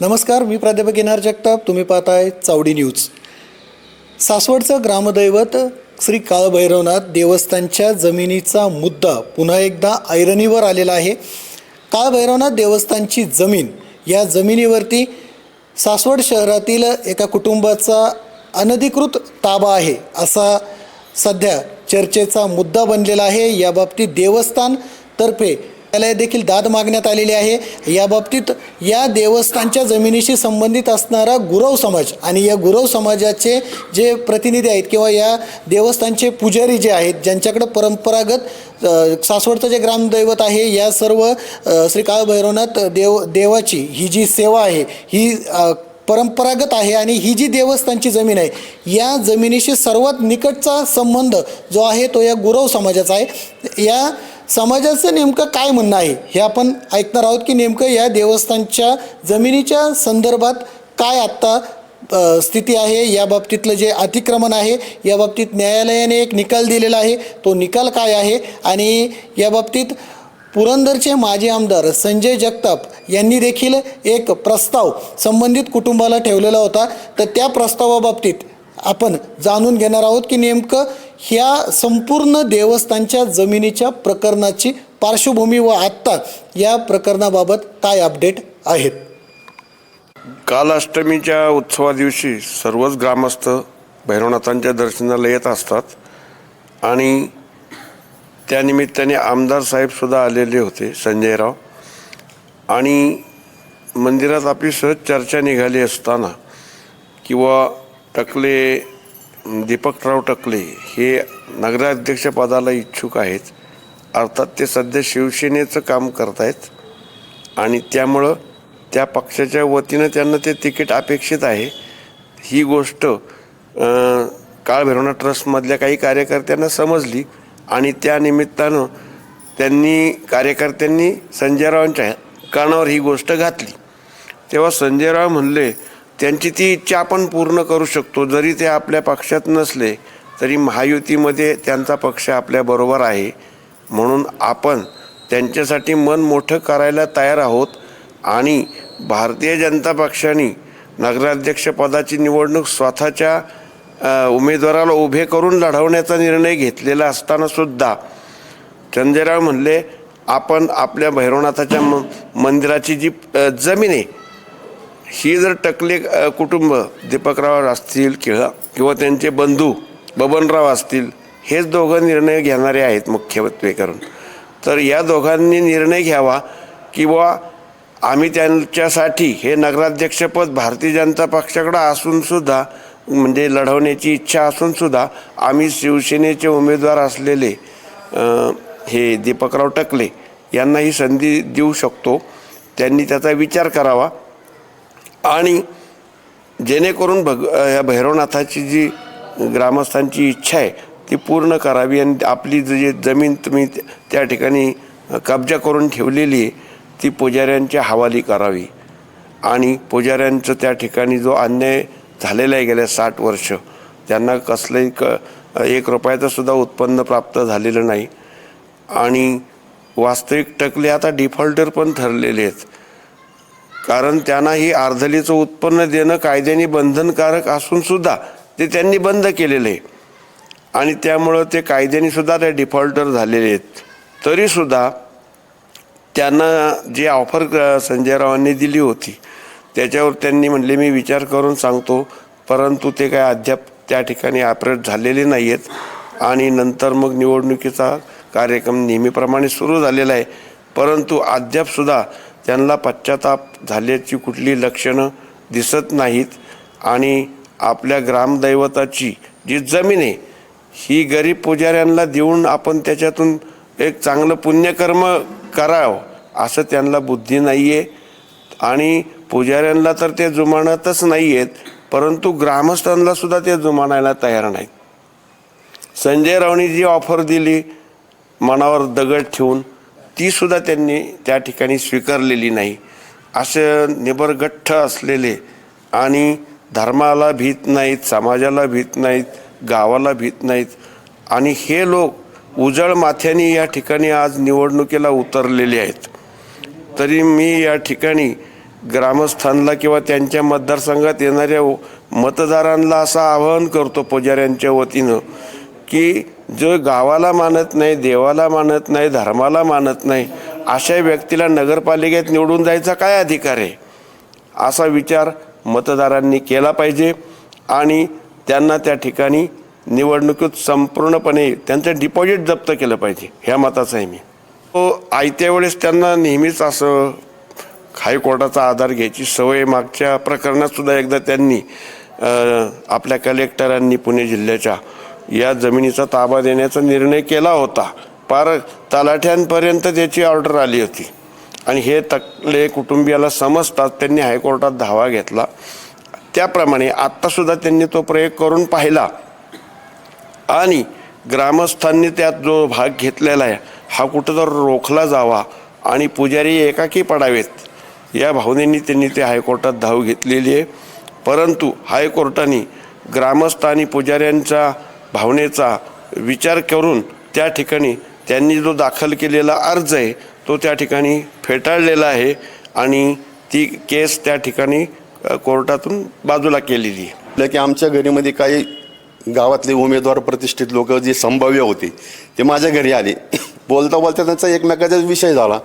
नमस्कार मी प्राध्यापक येणार जगताप. तुम्ही पाहताय चावडी न्यूज. सासवडचं ग्रामदैवत श्री काळभैरवनाथ देवस्थानच्या जमिनीचा मुद्दा पुन्हा एकदा ऐरणीवर आलेला आहे. काळभैरवनाथ देवस्थानची जमीन या जमिनीवरती सासवड शहरातील एका कुटुंबाचा अनधिकृत ताबा आहे असा सध्या चर्चेचा मुद्दा बनलेला आहे. याबाबतीत देवस्थानतर्फे तर्फे देखील दाद मागण्यात आलेली आहे. या बाबतीत या देवस्थानच्या जमिनीशी संबंधित असणारा गुरव समाज आणि या गुरव समाजाचे जे प्रतिनिधी आहेत किंवा या देवस्थानचे पुजारी जे आहेत ज्यांच्याकडं परंपरागत सासवडचं जे ग्रामदैवत आहे या सर्व श्री काळभैरवनाथ देव देवाची ही जी सेवा आहे ही परंपरागत आहे आणि ही जी देवस्थानची जमीन आहे या जमिनीशी सर्वात निकटचा संबंध जो आहे तो या गुरव समाजाचा आहे. या समाजाचं नेमकं काय म्हणणं आहे हे आपण ऐकणार आहोत की नेमकं या देवस्थानच्या जमिनीच्या संदर्भात काय आत्ता स्थिती आहे या बाबतीतलं जे अतिक्रमण आहे या बाबतीत न्यायालयाने एक निकाल दिलेला आहे तो निकाल काय आहे? आणि या बाबतीत पुरंदरचे माजी आमदार संजय जगताप यांनी देखील एक प्रस्ताव संबंधित कुटुंबाला ठेवलेला होता. तर त्या प्रस्तावाबाबतीत आपण जाणून घेणार आहोत की नेमकं ह्या संपूर्ण देवस्थानच्या जमिनीच्या प्रकरणाची पार्श्वभूमी व आत्ता या प्रकरणाबाबत काय अपडेट आहेत? काल अष्टमीच्या उत्सवा दिवशी सर्वच ग्रामस्थ भैरवनाथांच्या दर्शनाला येत असतात आणि त्यानिमित्ताने आमदार साहेबसुद्धा आलेले होते संजयराव. आणि मंदिरात आपली सहज चर्चा निघाली असताना किंवा टकले दीपकराव टकले हे नगराध्यक्षपदाला इच्छुक आहेत. अर्थात ते सध्या शिवसेनेचं काम करतायत आणि त्यामुळं त्या पक्षाच्या वतीनं त्यांना ते तिकीट अपेक्षित आहे. ही गोष्ट अं, काळभैरवणा ट्रस्टमधल्या काही कार्यकर्त्यांना समजली आणि त्यानिमित्तानं त्यांनी कार्यकर्त्यांनी संजयरावांच्या कानावर ही गोष्ट घातली. तेव्हा संजयराव म्हणले त्यांची ती इच्छा आपण पूर्ण करू शकतो. जरी ते आपल्या पक्षात नसले तरी महायुतीमध्ये त्यांचा पक्ष आपल्याबरोबर आहे. म्हणून आपण त्यांच्यासाठी मन मोठं करायला तयार आहोत आणि भारतीय जनता पक्षाने नगराध्यक्षपदाची निवडणूक स्वतःच्या उमेदवाराला उभे करून लढवण्याचा निर्णय घेतलेला असतानासुद्धा चंदेराव म्हणले आपण आपल्या भैरवनाथाच्या म मंदिराची जी जमीन आहे ही जर टकले कुटुंब दीपकराव असतील किंवा किंवा त्यांचे बंधू बबनराव असतील हेच दोघं निर्णय घेणारे आहेत मुख्यत्वे करून तर या दोघांनी निर्णय घ्यावा किंवा आम्ही त्यांच्यासाठी हे नगराध्यक्षपद भारतीय जनता पक्षाकडं असूनसुद्धा म्हणजे लढवण्याची इच्छा असूनसुद्धा आम्ही शिवसेनेचे उमेदवार असलेले हे दीपकराव टकले यांना ही संधी देऊ शकतो. त्यांनी त्याचा विचार करावा. आणि जेणेकरून भग या भैरवनाथाची जी ग्रामस्थांची इच्छा आहे ती पूर्ण करावी आणि आपली जी जमीन तुम्ही त्या ठिकाणी कब्जा करून ठेवलेली आहे ती पुजाऱ्यांच्या हवाली करावी. आणि पुजाऱ्यांचं त्या ठिकाणी जो अन्याय झालेला आहे गेल्या साठ वर्ष त्यांना कसलंही क एक रुपयाचंसुद्धा उत्पन्न प्राप्त झालेलं नाही. आणि वास्तविक टकले आता डिफॉल्टर पण ठरलेले आहेत. कारण त्यांना ही अर्धलीचं उत्पन्न देणं कायद्याने बंधनकारक असून सुद्धा ते त्यांनी बंद केलेलं. आहे आणि त्यामुळं ते कायद्याने सुद्धा ते डिफॉल्टर झालेले आहेत. तरीसुद्धा त्यांना जी ऑफर संजयरावांनी दिली होती त्याच्यावर त्यांनी म्हणले मी विचार करून सांगतो. परंतु ते काय अद्याप त्या ठिकाणी ऑपरेट झालेले नाही आहेत आणि नंतर मग निवडणुकीचा कार्यक्रम नेहमीप्रमाणे सुरू झालेला आहे. परंतु अद्यापसुद्धा त्यांना पश्चाताप झाल्याची कुठली लक्षणं दिसत नाहीत आणि आपल्या ग्रामदैवताची जी जमीन आहे ही गरीब पुजाऱ्यांना देऊन आपण त्याच्यातून एक चांगलं पुण्यकर्म करावं असं त्यांना बुद्धी नाही आहे आणि पुजाऱ्यांना तर ते जुमानतच नाही आहेत परंतु ग्रामस्थांना सुद्धा ते जुमानायला तयार नाहीत. संजय रावणी जी ऑफर दिली मनावर दगड ठेवून. तीसुद्धा त्यांनी त्या ठिकाणी स्वीकारलेली नाही. असे निबरगठ्ठ असलेले आणि धर्माला भीत नाहीत समाजाला भीत नाहीत गावाला भीत नाहीत आणि हे लोक उजळ माथ्याने या ठिकाणी आज निवडणुकीला उतरलेले आहेत. तरी मी या ठिकाणी ग्रामस्थांना किंवा त्यांच्या मतदारसंघात येणाऱ्या मतदारांना असं आवाहन करतो पुजाऱ्यांच्या वतीनं की जो गावाला मानत नाही देवाला मानत नाही धर्माला मानत नाही अशा व्यक्तीला नगरपालिकेत निवडून जायचा काय अधिकार आहे? असा विचार मतदारांनी केला पाहिजे आणि त्यांना त्या ठिकाणी निवडणुकीत संपूर्णपणे त्यांचं डिपॉझिट जप्त केलं पाहिजे. ह्या मताचं आहे मी. तो आयत्या वेळेस त्यांना नेहमीच असं हायकोर्टाचा आधार घ्यायची सवय मागच्या प्रकरणातसुद्धा एकदा त्यांनी आपल्या कलेक्टरांनी पुणे जिल्ह्याच्या या जमिनीचा ताबा देण्याचा निर्णय केला होता. पार तलाठ्यांपर्यंत त्याची ऑर्डर आली होती. आणि हे तकले कुटुंबियाला समजतात त्यांनी हायकोर्टात धावा घेतला. त्याप्रमाणे आत्तासुद्धा त्यांनी तो प्रयोग करून पाहिला. आणि ग्रामस्थांनी त्यात जो भाग घेतलेला आहे हा कुठं तर रोखला जावा आणि पुजारी एकाकी पडावेत. या भावनेने त्यांनी ते हायकोर्टात धाव घेतलेली आहे. परंतु हायकोर्टाने ग्रामस्थ आणि पुजाऱ्यांचा भावनेचा विचार करून त्या ठिकाणी त्यांनी जो दाखल केलेला अर्ज आहे तो त्या ठिकाणी फेटाळलेला आहे आणि ती केस त्या ठिकाणी कोर्टातून बाजूला केलेली आहे. की आमच्या घरीमध्ये काही गावातले उमेदवार प्रतिष्ठित लोक जे संभाव्य होते ते माझ्या घरी आले. बोलता बोलता त्यांचा एकमेकाचा विषय झाला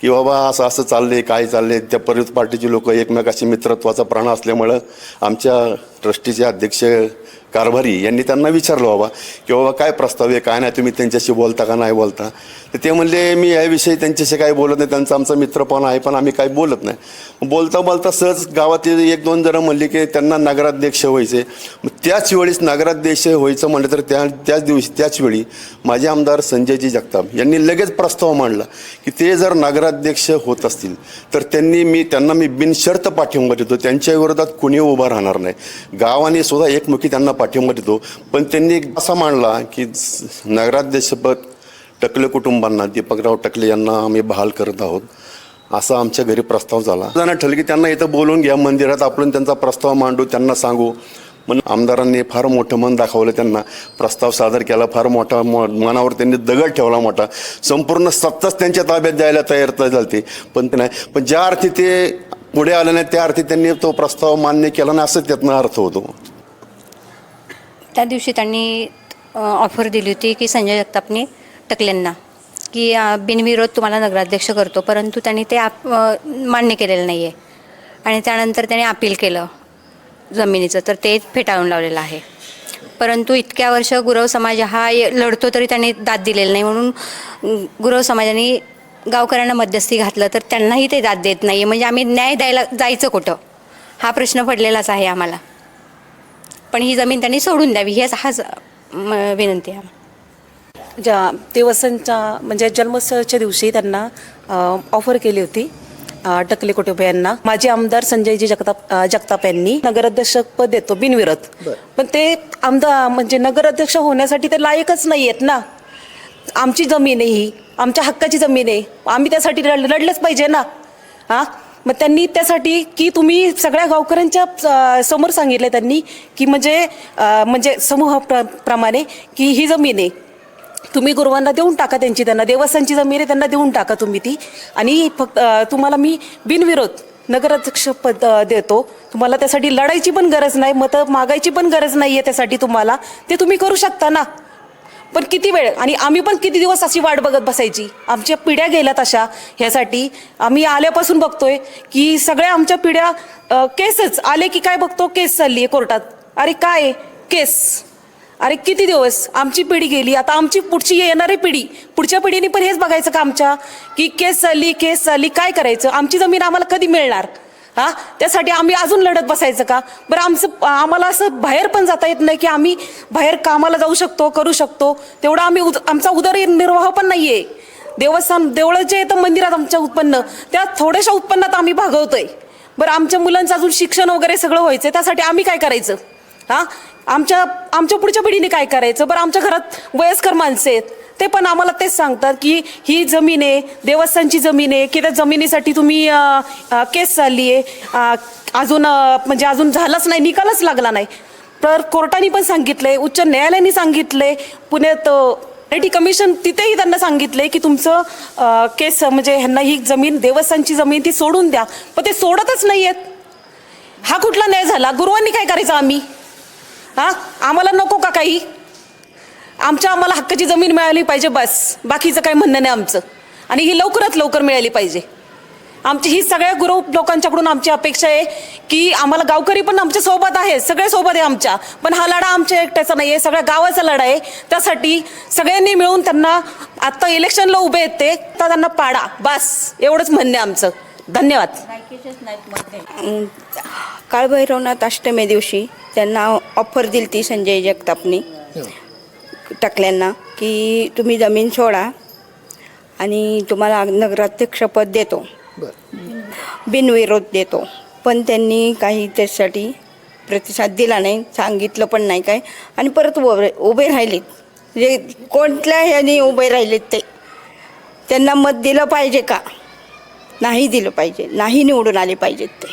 की बाबा असं असं चाललं आहे काय चाललं आहे त्या परत पार्टीचे लोक एकमेकाशी मित्रत्वाचा प्राण असल्यामुळं आमच्या ट्रस्टीचे अध्यक्ष कारभारी यांनी त्यांना विचारलं बाबा की बाबा काय प्रस्ताव आहे? काय नाही? तुम्ही त्यांच्याशी बोलता का नाही बोलता? तर ते म्हणले मी याविषयी त्यांच्याशी काही बोलत नाही. त्यांचा आमचा मित्रपण आहे पण आम्ही काही बोलत नाही. बोलता बोलता सहज गावातील एक दोन जणं म्हणले की त्यांना नगराध्यक्ष व्हायचे. त्याच वेळेस नगराध्यक्ष व्हायचं म्हणलं तर त्या त्याच दिवशी त्याच वेळी माझे आमदार संजयजी जगताप यांनी लगेच प्रस्ताव मांडला की ते जर नगराध्यक्ष होत असतील तर त्यांनी मी त्यांना मी बिनशर्त पाठिंबा देतो. त्यांच्या विरोधात कुणी उभा राहणार नाही. गावाने सुद्धा एकमुखी त्यांना पाठिंबा देतो. पण त्यांनी असा मांडला की नगराध्यक्षपद टकले कुटुंबांना दीपकराव टकले यांना आम्ही बहाल करत आहोत. असा आमच्या घरी प्रस्ताव झाला. त्यांना ठरलं की त्यांना इथं बोलून घ्या मंदिरात आपण त्यांचा प्रस्ताव मांडू त्यांना सांगू. मग आमदारांनी फार मोठं मन दाखवलं त्यांना. प्रस्ताव सादर केला फार मोठा म- मनावर त्यांनी दगड ठेवला मोठा. संपूर्ण सत्ताच त्यांच्या ताब्यात द्यायला तयार झालते. पण ते नाही. पण ज्या अर्थी ते पुढे आल्याने नाही त्या अर्थी त्यांनी तो प्रस्ताव मान्य केला नाही असं त्यातनं अर्थ होतो. त्या दिवशी त्यांनी ऑफर दिली होती की संजय जगतापने टकलेंना की बिनविरोध तुम्हाला नगराध्यक्ष करतो परंतु त्यांनी ते आप मान्य केलेलं नाही आहे आणि त्यानंतर त्याने अपील केलं जमिनीचं तर ते फेटाळून लावलेलं आहे. परंतु इतक्या वर्ष गुरव समाज हा लढतो तरी त्यांनी दाद दिलेला नाही म्हणून गुरव समाजाने गावकऱ्यांना मध्यस्थी घातलं तर त्यांनाही ते दाद देत नाही आहे म्हणजे आम्ही न्याय द्यायला जायचं कुठं? हा प्रश्न पडलेलाच आहे आम्हाला. पण ही जमीन त्यांनी सोडून द्यावी हेच हाच म, विनंती आहे ज्या देवस्थानच्या म्हणजे जन्मोत्सवाच्या दिवशी त्यांना ऑफर केली होती टकले कुटुंबियांना माजी आमदार संजयजी जगताप जगताप यांनी नगराध्यक्ष पद देतो बिनविरोध. पण ते आमदार म्हणजे नगराध्यक्ष होण्यासाठी ते लायकच नाही आहेत ना. आमची जमीन आहे ही. आमच्या हक्काची जमीन आहे. आम्ही त्यासाठी लढ लढलंच पाहिजे ना. हां? मग त्यांनी त्यासाठी की तुम्ही सगळ्या गावकऱ्यांच्या समोर सांगितलं त्यांनी की म्हणजे म्हणजे समूह प्र प्रमाणे की ही जमीन आहे. तुम्ही गुरुवांना देऊन टाका त्यांची त्यांना देवस्थानची जमीन आहे त्यांना देऊन टाका तुम्ही ती. आणि फक्त तुम्हाला मी बिनविरोध नगराध्यक्ष पद देतो. तुम्हाला त्यासाठी लढायची पण गरज नाही मतं मागायची पण गरज नाही आहे त्यासाठी तुम्हाला. ते तुम्ही करू शकता ना. पण किती वेळ? आणि आम्ही पण किती दिवस अशी वाट बघत बसायची? आमच्या पिढ्या गेल्यात अशा ह्यासाठी. आम्ही आल्यापासून बघतोय की सगळ्या आमच्या पिढ्या केसच. आले की काय बघतो? केस चालली आहे कोर्टात. अरे काय? केस. अरे किती दिवस? आमची पिढी गेली. आता आमची पुढची येणारी पिढी. पुढच्या पिढीने पण हेच बघायचं का आमच्या? की केस चालली केस चालली काय करायचं? आमची जमीन आम्हाला कधी मिळणार? हा? त्यासाठी आम्ही अजून लढत बसायचं का? बरं आमचं आम्हाला असं बाहेर पण जाता येत नाही की आम्ही बाहेर कामाला जाऊ शकतो करू शकतो. तेवढा आम्ही उद आमचा उदरनिर्वाह पण नाही आहे देवस्थान देवळं जे येतं मंदिरात आमच्या उत्पन्न त्या थोड्याशा उत्पन्नात आम्ही भागवतोय. बरं आमच्या मुलांचं अजून शिक्षण वगैरे सगळं व्हायचं त्यासाठी आम्ही काय करायचं? हां? आमच्या आमच्या पुढच्या पिढीने काय करायचं? बरं आमच्या घरात वयस्कर माणसं आहेत. ते पण आम्हाला तेच सांगतात की ही जमीन आहे देवस्थानची जमीन आहे की त्या जमिनीसाठी तुम्ही केस चालली आहे. अजून म्हणजे अजून झालाच नाही निकालच लागला नाही. तर कोर्टाने पण सांगितलंय उच्च न्यायालयाने सांगितलंय पुण्यात अं, टी कमिशन तिथेही त्यांना सांगितले की तुमचं केस म्हणजे ह्यांना ही जमीन देवस्थानची जमीन ती सोडून द्या. पण ते सोडतच नाही आहेत हा कुठला न्याय झाला? गुरुवांनी काय करायचं आम्ही? हा? आम्हाला नको का काही? आमच्या आम्हाला हक्काची जमीन मिळाली पाहिजे बस. बाकीचं काही म्हणणं नाही आमचं. आणि ही लवकरात लवकर मिळाली पाहिजे. आमची ही सगळ्या गुरु लोकांच्याकडून आमची अपेक्षा आहे की आम्हाला गावकरी पण आमच्यासोबत आहे सगळे सोबत आहे आमच्या. पण हा लढा आमच्या एकट्याचा नाही आहे सगळ्या गावाचा लढा आहे. त्यासाठी सगळ्यांनी मिळून त्यांना आत्ता इलेक्शनला उभे आहेत ते तर त्यांना पाडा. बस. एवढंच म्हणणं आहे आमचं. धन्यवाद. काळभैरवनाथ अष्टमी दिवशी त्यांना ऑफर दिली ती संजय जगतापनी. टाकल्यांना की तुम्ही जमीन सोडा आणि तुम्हाला नगराध्यक्षपद देतो. बिनविरोध देतो. पण त्यांनी काही त्यासाठी प्रतिसाद दिला नाही सांगितलं पण नाही काय. आणि परत उभे उभे राहिलेत. म्हणजे कोणत्या ह्याने उभे राहिलेत ते. त्यांना मत दिलं पाहिजे का? नाही दिलं पाहिजे. नाही निवडून आले पाहिजेत ते.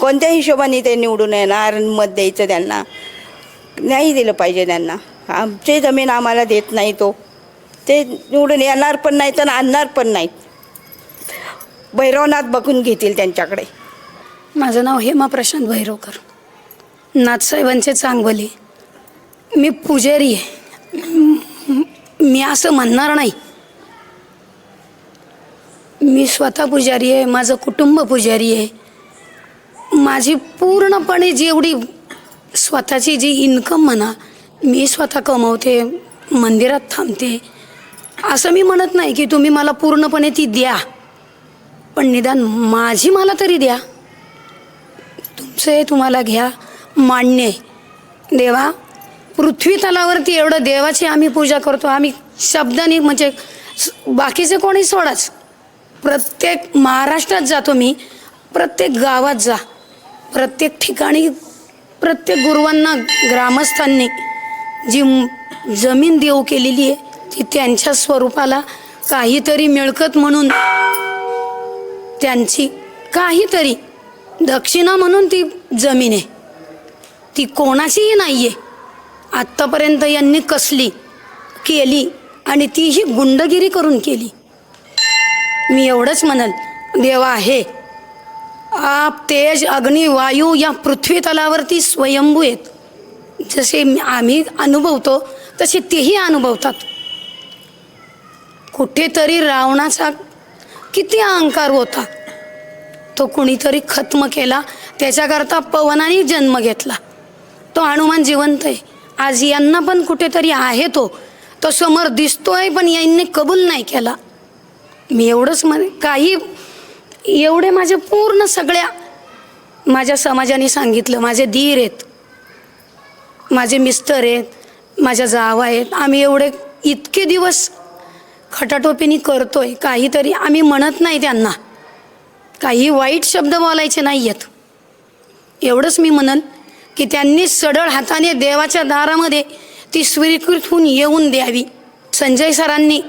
कोणत्या हिशोबाने? ते निवडून येणार मत द्यायचं त्यांना? नाही दिलं पाहिजे त्यांना. आमची जमीन आम्हाला देत नाही तो. ते निवडून येणार पण नाही तर आणणार पण नाहीत. भैरवनाथ बघून घेतील त्यांच्याकडे. माझं नाव हेमा प्रशांत भैरवकर. नाथसाहेबांचे चांगवले. मी पुजारी आहे. मी असं म्हणणार नाही. मी स्वतः पुजारी आहे माझं कुटुंब पुजारी आहे. माझी पूर्णपणे जेवढी स्वतःची जी इन्कम म्हणा मी स्वतः कमवते मंदिरात थांबते असं मी म्हणत नाही की तुम्ही मला पूर्णपणे ती द्या. पण निदान माझी मला तरी द्या. तुमचे तुम्हाला घ्या मान्य आहे. देवा पृथ्वी तलावरती एवढं देवाची आम्ही पूजा करतो आम्ही शब्दाने म्हणजे बाकीचे कोणी सोडाच. प्रत्येक महाराष्ट्रात जातो मी प्रत्येक गावात जा प्रत्येक ठिकाणी प्रत्येक गुरुवांना ग्रामस्थांनी जी जमीन देऊ केलेली आहे ती त्यांच्या स्वरूपाला काहीतरी मिळकत म्हणून त्यांची काहीतरी दक्षिणा म्हणून ती जमीन आहे. ती कोणाचीही नाही आहे आत्तापर्यंत यांनी कसली केली आणि तीही गुंडगिरी करून केली. मी एवढंच म्हणल देवा आहे. आप तेज अग्नी वायू या पृथ्वी तलावरती स्वयंभू आहेत. जसे आम्ही अनुभवतो तसे तेही अनुभवतात. कुठेतरी रावणाचा किती अहंकार होता. तो कुणीतरी खत्म केला त्याच्याकरता पवनाने जन्म घेतला. तो हनुमान जिवंत आहे. आज यांना पण कुठेतरी आहे तो. तो समोर दिसतोय पण यांनी कबूल नाही केला. मी एवढंच म्हणे काही एवढे माझे पूर्ण सगळ्या माझ्या समाजाने सांगितलं. माझे धीर आहेत. माझे मिस्टर आहेत. माझ्या जावा आहेत. आम्ही एवढे इतके दिवस खटाटोपीने करतोय. काहीतरी आम्ही म्हणत नाही त्यांना. काही वाईट शब्द बोलायचे नाही आहेत एवढंच मी म्हणन की त्यांनी सडळ हाताने देवाच्या दारामध्ये ती स्वीकृत होऊन येऊन द्यावी. संजय सरांनी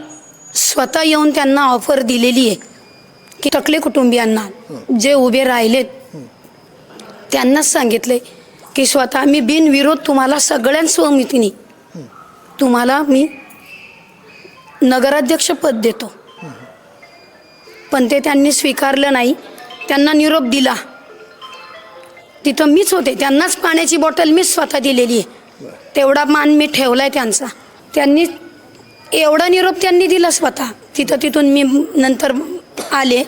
स्वतः येऊन त्यांना ऑफर दिलेली आहे. की टकले कुटुंबियांना जे उभे राहिलेत त्यांनाच सांगितले की स्वतः मी बिनविरोध तुम्हाला सगळ्यांच तुम्हाला मी नगराध्यक्षपद देतो. पण ते त्यांनी स्वीकारलं नाही. त्यांना निरोप दिला. तिथं मीच होते. त्यांनाच पाण्याची बॉटल मीच स्वतः दिलेली आहे. तेवढा मान मी ठेवला आहे त्यांचा. त्यांनी एवढा निरोप त्यांनी दिला स्वतः. तिथं तिथून मी नंतर आले.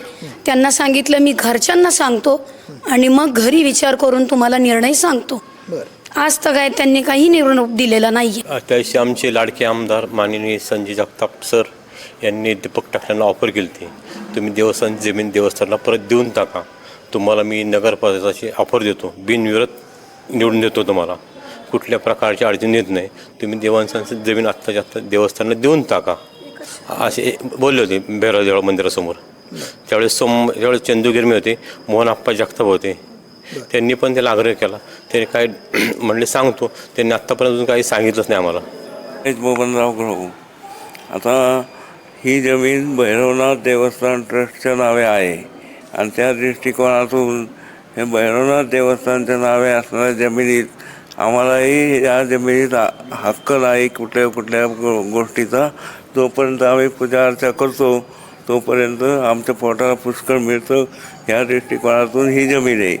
त्यांना सांगितलं मी घरच्यांना सांगतो आणि मग घरी विचार करून तुम्हाला निर्णय सांगतो. आज तर काय त्यांनी काही निरोप दिलेला नाही त्यादिवशी आमचे लाडके आमदार माननीय संजय जगताप सर यांनी दीपक टाकल्यांना ऑफर केली होती तुम्ही देवस्थान जमीन देवस्थानला परत देऊन टाका. तुम्हाला मी नगरपालिकाची ऑफर देतो. बिनविरोध निवडून देतो तुम्हाला. कुठल्या प्रकारची अडचण येत नाही. तुम्ही देवस्थानची जमीन आत्ताच्या आत्ता देवस्थानला देऊन टाका. असे बोलले होते भैरव देवळा मंदिरासमोर. त्यावेळेस सोम त्यावेळेस चंदूगिरमी होते. मोहन आप्पा जगताप होते. त्यांनी पण त्याला आग्रह केला. त्याने काय म्हणले सांगतो. त्यांनी आत्तापर्यंत अजून काही सांगितलंच नाही आम्हाला. हेच बबनराव ग्रहू आता ही जमीन भैरवनाथ देवस्थान ट्रस्टच्या नावे आहे. आणि त्या दृष्टिकोनातून हे भैरवनाथ देवस्थानच्या नावे असणाऱ्या जमिनीत आम्हालाही या जमिनीत हक्क नाही कुठल्या कुठल्या गो- गोष्टीचा. जोपर्यंत आम्ही पूजा अर्चा करतो तोपर्यंत आमच्या पोटाला पुष्कळ मिळतं. ह्या दृष्टिकोनातून ही जमीन आहे.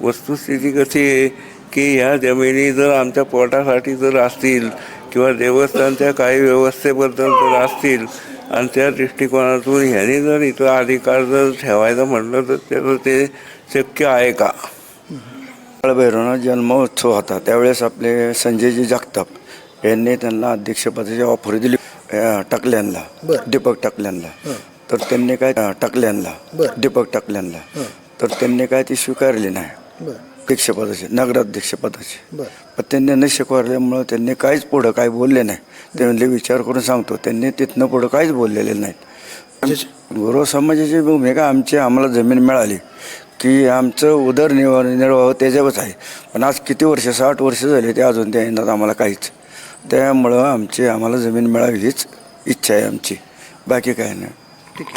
वस्तुस्थिती कशी आहे की ह्या जमिनी जर आमच्या पोटासाठी जर असतील किंवा देवस्थानच्या काही व्यवस्थेबद्दल जर असतील आणि त्या दृष्टिकोनातून ह्याने जर इथं अधिकार जर ठेवायचं म्हटलं तर त्याचं ते शक्य आहे का? काळभैरवनाथ जन्मोत्सव होता. त्यावेळेस आपले संजयजी जगताप यांनी त्यांना अध्यक्षपदाची ऑफर दिली अं, टकल्यांना. दीपक टकल्यांना. तर त्यांनी काय टकल्यांना. दीपक टकल्यांना. तर त्यांनी काय ती स्वीकारली नाही. अध्यक्षपदाची नगराध्यक्षपदाची पण त्यांनी न स्वीकारल्यामुळं त्यांनी काहीच पुढं काय बोलले नाही. ते म्हणले विचार करून सांगतो त्यांनी तिथनं पुढं काहीच बोललेले नाहीत. गुरु समाजाची भूमिका आमची आम्हाला जमीन मिळाली. की आमचं उदरनिर्वाह निर्वाह त्याच्यावरच आहे. पण आज किती वर्ष साठ वर्ष झाले ते अजून त्या येणार आम्हाला काहीच. त्यामुळं आमची आम्हाला जमीन मिळावी हीच इच्छा आहे आमची. बाकी काय नाही. Fantástico.